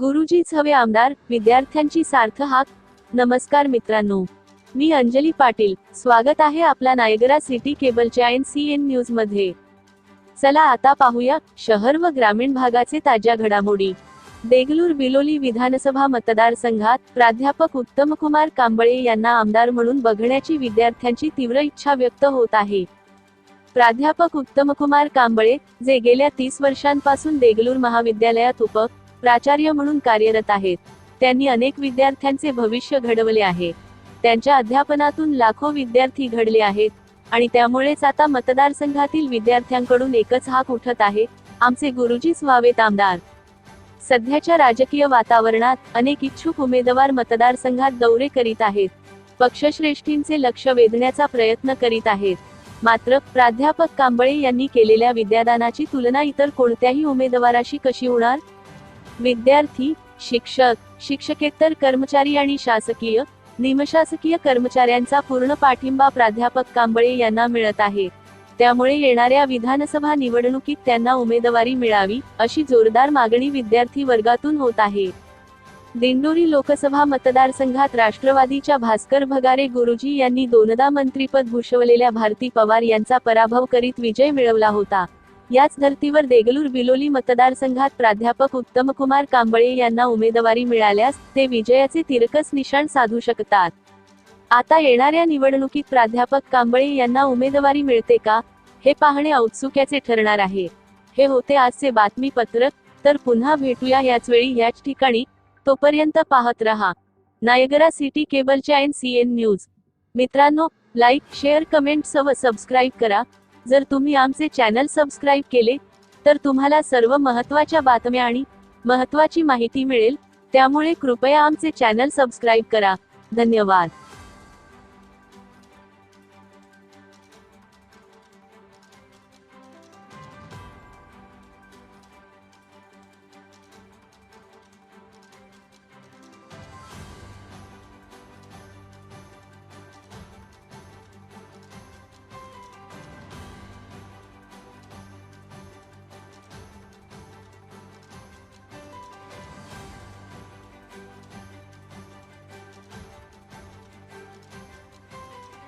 गुरुजीच हवे आमदार विद्यार्थ्यांची सार्थ हाक. नमस्कार मित्रांनो. मी अंजली पाटील. स्वागत आहे आपला नायगरा सिटी केबलच्या एन सी एन न्यूजमध्ये. चला आता पाहूया शहर व ग्रामीण भागाचे ताज्या घडामोडी. देगलूर बिलोली विधानसभा मतदारसंघात प्राध्यापक उत्तमकुमार कांबळे यांना आमदार म्हणून बघण्याची विद्यार्थ्यांची तीव्र इच्छा व्यक्त होत आहे. प्राध्यापक उत्तमकुमार कांबळे जे गेल्या तीस वर्षांपासून देगलूर महाविद्यालयात उप. प्राचार्य म्हणून कार्यरत आहेत. त्यांनी अनेक विद्यार्थ्यांचे भविष्य घडवले आहे. त्यांच्या अध्यापनातून लाखो विद्यार्थी घडले आहेत आणि त्यामुळेच आता मतदारसंघातील विद्यार्थ्यांकडून एकच हाक उठत आहे आमचे गुरुजीच व्हावेत आमदार. सध्याच्या राजकीय वातावरणात अनेक इच्छुक उमेदवार मतदारसंघात दौरे करीत आहेत. पक्षश्रेष्ठींचे लक्ष वेधण्याचा प्रयत्न करीत आहेत. मात्र प्राध्यापक कांबळे यांनी केलेल्या विद्यादानाची तुलना इतर कोणत्याही उमेदवाराशी कशी होणार? विद्यार्थी शिक्षक शिक्षकेतर कर्मचारी आणि शासकीय निमशासकीय कर्मचाऱ्यांचा पूर्ण पाठिंबा प्राध्यापक कांबळे यांना मिळत आहे. त्यामुळे येणाऱ्या विधानसभा निवडणुकीत त्यांना उमेदवारी मिळावी अशी जोरदार मागणी विद्यार्थी वर्गातून होत आहे. दिंडोरी लोकसभा मतदारसंघात राष्ट्रवादीच्या भास्कर भगारे गुरुजी यांनी दोनदा मंत्रीपद भूषवलेल्या भारती पवार यांचा पराभव करीत विजय मिळवला होता. याच धर्तीवर देगलूर बिलोली मतदारसंघात प्राध्यापक उत्तमकुमार कांबळे यांना उमेदवारी मिळाल्यास ते विजयाचे तिरकस निशाण साधू शकतात. आता येणाऱ्या निवडणुकीत प्राध्यापक कांबळे यांना उमेदवारी मिळते का? हे पाहणे औत्सुक्याचे ठरणार आहे. हे होते आजचे बातमीपत्रक तर पुन्हा भेटूया याच वेळी याच ठिकाणी. तोपर्यंत पाहत रहा. नायगरा सिटी केबलच्या एन सी एन न्यूज. मित्रांनो लाईक शेअर कमेंट सव सबस्क्राईब करा. जर तुम्ही आमचे चॅनल सबस्क्राईब केले तर तुम्हाला सर्व महत्त्वाच्या बातम्या आणि महत्त्वाची माहिती मिळेल. त्यामुळे कृपया आमचे चॅनल सबस्क्राईब करा. धन्यवाद.